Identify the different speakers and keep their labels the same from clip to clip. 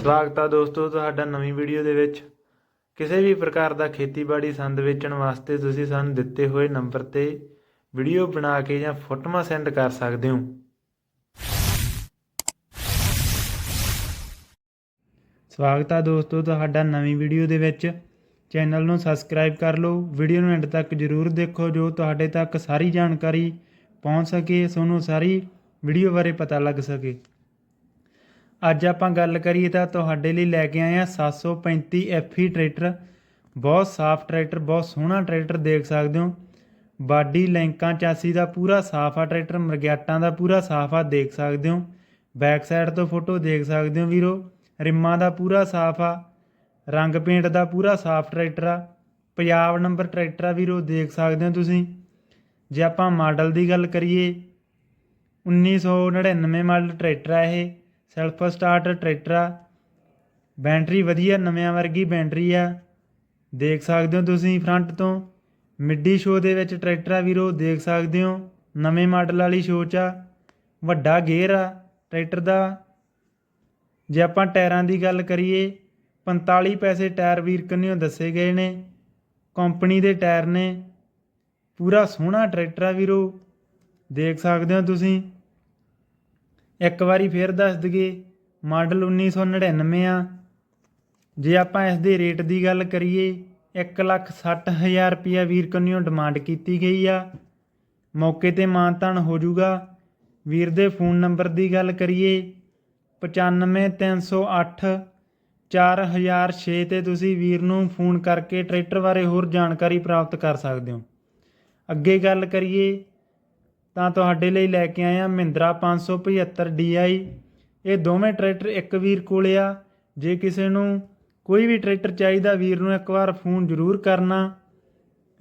Speaker 1: ਸਵਾਗਤ ਆ ਦੋਸਤੋ ਤੁਹਾਡਾ ਨਵੀਂ ਵੀਡੀਓ ਦੇ ਵਿੱਚ। ਕਿਸੇ ਵੀ ਪ੍ਰਕਾਰ ਦਾ ਖੇਤੀਬਾੜੀ ਸੰਦ ਵੇਚਣ ਵਾਸਤੇ ਤੁਸੀਂ ਸਾਨੂੰ ਦਿੱਤੇ ਹੋਏ ਨੰਬਰ ਤੇ ਵੀਡੀਓ ਬਣਾ ਕੇ ਜਾਂ ਫੋਟੋਆਂ ਸੈਂਡ ਕਰ ਸਕਦੇ ਹੋ। ਸਵਾਗਤ ਆ ਦੋਸਤੋ ਤੁਹਾਡਾ ਨਵੀਂ ਵੀਡੀਓ ਦੇ ਵਿੱਚ। ਚੈਨਲ ਨੂੰ ਸਬਸਕ੍ਰਾਈਬ ਕਰ ਲਓ। ਵੀਡੀਓ ਨੂੰ ਐਂਡ ਤੱਕ ਜਰੂਰ ਦੇਖੋ ਜੋ ਤੁਹਾਡੇ ਤੱਕ ਸਾਰੀ ਜਾਣਕਾਰੀ ਪਹੁੰਚ ਸਕੇ, ਤੁਹਾਨੂੰ ਸਾਰੀ ਵੀਡੀਓ ਬਾਰੇ ਪਤਾ ਲੱਗ ਸਕੇ। ਅੱਜ ਆਪਾਂ ਗੱਲ ਕਰੀਏ ਤਾਂ ਤੁਹਾਡੇ ਲਈ ਲੈ ਕੇ ਆਏ ਆ 735 FE ਟਰੈਕਟਰ। ਬਹੁਤ ਸਾਫ਼ ਟਰੈਕਟਰ, ਬਹੁਤ ਸੋਹਣਾ ਟਰੈਕਟਰ ਦੇਖ ਸਕਦੇ ਹੋ। ਬਾਡੀ ਲੈਂਕਾਂ ਚਾਸੀ ਦਾ ਪੂਰਾ ਸਾਫ਼ ਆ ਟਰੈਕਟਰ ਮਰਗਿਆਟਾਂ ਦਾ ਪੂਰਾ ਸਾਫ਼ ਆ ਦੇਖ ਸਕਦੇ ਹੋ। ਬੈਕ ਸਾਈਡ ਤੋਂ ਫੋਟੋ ਦੇਖ ਸਕਦੇ ਹੋ ਵੀਰੋ। ਰਿੰਮਾਂ ਦਾ ਪੂਰਾ ਸਾਫ਼ ਆ। ਰੰਗ ਪੇਂਟ ਦਾ ਪੂਰਾ ਸਾਫ਼ ਟਰੈਕਟਰ ਆ। ਪੰਜਾਬ ਨੰਬਰ ਟਰੈਕਟਰ ਆ ਵੀਰੋ, ਦੇਖ ਸਕਦੇ ਹੋ ਤੁਸੀਂ। ਜੇ ਆਪਾਂ ਮਾਡਲ ਦੀ ਗੱਲ ਕਰੀਏ 1999 ਮਾਡਲ ਟਰੈਕਟਰ ਆ ਇਹ। ਸੈਲਫ ਸਟਾਰਟ ਟਰੈਕਟਰ ਆ। ਬੈਟਰੀ ਵਧੀਆ, ਨਵਿਆਂ ਵਰਗੀ ਬੈਟਰੀ ਆ। ਦੇਖ ਸਕਦੇ ਹੋ ਤੁਸੀਂ ਫਰੰਟ ਤੋਂ। ਮਿੱਡੀ ਸ਼ੋਅ ਦੇ ਵਿੱਚ ਟਰੈਕਟਰ ਆ ਵੀਰੋ, ਦੇਖ ਸਕਦੇ ਹੋ। ਨਵੇਂ ਮਾਡਲ ਵਾਲੀ ਸ਼ੋਅ 'ਚ ਆ। ਵੱਡਾ ਗੇਅਰ ਆ ਟਰੈਕਟਰ ਦਾ। ਜੇ ਆਪਾਂ ਟਾਇਰਾਂ ਦੀ ਗੱਲ ਕਰੀਏ 45 ਪੈਸੇ ਟਾਇਰ ਵੀਰ ਕੰਨਿਓ ਦੱਸੇ ਗਏ ਨੇ। ਕੰਪਨੀ ਦੇ ਟਾਇਰ ਨੇ। ਪੂਰਾ ਸੋਹਣਾ ਟਰੈਕਟਰ ਆ ਵੀਰੋ। ਦੇਖ ਸਕਦੇ ਹੋ ਤੁਸੀਂ। ਇੱਕ ਵਾਰੀ ਫੇਰ ਦੱਸ ਦਈਏ ਮਾਡਲ 1999 ਆ। ਜੇ ਆਪਾਂ ਇਸ ਦੇ ਰੇਟ ਦੀ ਗੱਲ ਕਰੀਏ 160000 ਰੁਪਿਆ ਵੀਰ ਕੰਨਿਓ ਡਿਮਾਂਡ ਕੀਤੀ ਗਈ ਆ। ਮੌਕੇ ਤੇ ਮਾਨਤਾਨ ਹੋ ਜਾਊਗਾ। ਵੀਰ ਦੇ ਫੋਨ ਨੰਬਰ ਦੀ ਗੱਲ ਕਰੀਏ 95308 4006 ਤੇ ਤੁਸੀਂ ਵੀਰ ਨੂੰ ਫੋਨ ਕਰਕੇ ਟਰੈਕਟਰ ਬਾਰੇ ਹੋਰ ਜਾਣਕਾਰੀ ਪ੍ਰਾਪਤ ਕਰ ਸਕਦੇ ਹੋ। ਅੱਗੇ ਗੱਲ ਕਰੀਏ ਤਾਂ ਤੁਹਾਡੇ ਲਈ ਲੈ ਕੇ ਆਇਆ ਮਹਿੰਦਰਾ 575 DI ਇਹ ਦੋਵੇਂ ਟਰੈਕਟਰ ਇੱਕ ਵੀਰ ਕੋਲੇ ਆ। ਜੇ ਕਿਸੇ ਨੂੰ ਕੋਈ ਵੀ ਟਰੈਕਟਰ ਚਾਹੀਦਾ, ਵੀਰ ਨੂੰ ਇੱਕ ਵਾਰ ਫੋਨ ਜ਼ਰੂਰ ਕਰਨਾ।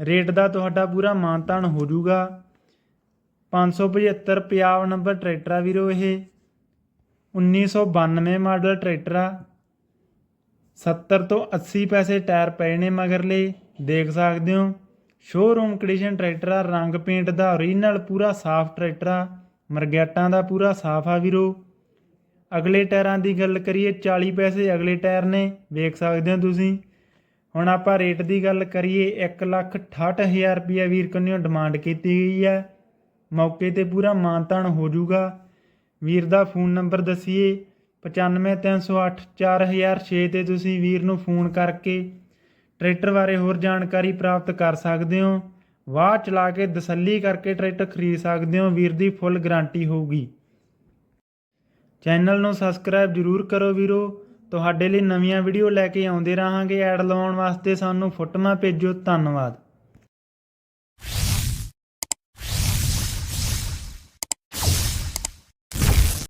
Speaker 1: ਰੇਟ ਦਾ ਤੁਹਾਡਾ ਪੂਰਾ ਮਾਨਤਾਨ ਹੋ ਜਾਊਗਾ। 575 ਪੰਜਾਬ ਨੰਬਰ ਟਰੈਕਟਰ ਆ ਵੀਰੋ ਇਹ। 1992 ਮਾਡਲ ਟਰੈਕਟਰ ਆ। 70 ਤੋਂ 80 ਪੈਸੇ ਟਾਇਰ ਪਏ ਨੇ ਮਗਰਲੇ। ਦੇਖ ਸਕਦੇ ਹੋ। ਸ਼ੋਰੂਮ ਕੰਡੀਸ਼ਨ ਟਰੈਕਟਰ ਆ, ਰੰਗ ਪੇਂਟ ਦਾ ਓਰੀਜਨਲ ਪੂਰਾ ਸਾਫ਼ ਟਰੈਕਟਰ ਆ, ਮਰਗੈਟਾਂ ਦਾ ਪੂਰਾ ਸਾਫ਼ ਆ ਵੀਰੋ। ਅਗਲੇ ਟਾਇਰਾਂ ਦੀ ਗੱਲ ਕਰੀਏ 40 ਪੈਸੇ ਅਗਲੇ ਟਾਇਰ ਨੇ, ਵੇਖ ਸਕਦੇ ਹੋ ਤੁਸੀਂ। ਹੁਣ ਆਪਾਂ ਰੇਟ ਦੀ ਗੱਲ ਕਰੀਏ 168000 ਰੁਪਇਆ ਵੀਰ ਕੰਨਿਓ ਡਿਮਾਂਡ ਕੀਤੀ ਗਈ ਹੈ ਮੌਕੇ ਤੇ ਪੂਰਾ ਮਾਨਤਾਨ ਹੋ ਜਾਊਗਾ। ਵੀਰ ਦਾ ਫੋਨ ਨੰਬਰ ਦਸੀਏ 95308 4006 ਤੇ ਤੁਸੀਂ ਵੀਰ ਨੂੰ ਫੋਨ ਕਰਕੇ ਟਰੈਕਟਰ ਬਾਰੇ ਹੋਰ ਜਾਣਕਾਰੀ ਪ੍ਰਾਪਤ ਕਰ ਸਕਦੇ ਹੋ। ਵਾਹ ਚਲਾ ਕੇ ਤਸੱਲੀ ਕਰਕੇ ਟਰੈਕਟਰ ਖਰੀਦ ਸਕਦੇ ਹੋ। ਵੀਰ ਦੀ ਫੁੱਲ ਗਾਰੰਟੀ ਹੋਊਗੀ। ਚੈਨਲ ਨੂੰ ਸਬਸਕ੍ਰਾਈਬ ਜਰੂਰ ਕਰੋ ਵੀਰੋ। ਤੁਹਾਡੇ ਲਈ ਨਵੀਆਂ ਵੀਡੀਓ ਲੈ ਕੇ ਆਉਂਦੇ ਰਹਾਂਗੇ। ਐਡ ਲਾਉਣ ਵਾਸਤੇ ਸਾਨੂੰ ਫੋਟੋਆਂ ਭੇਜੋ। ਧੰਨਵਾਦ।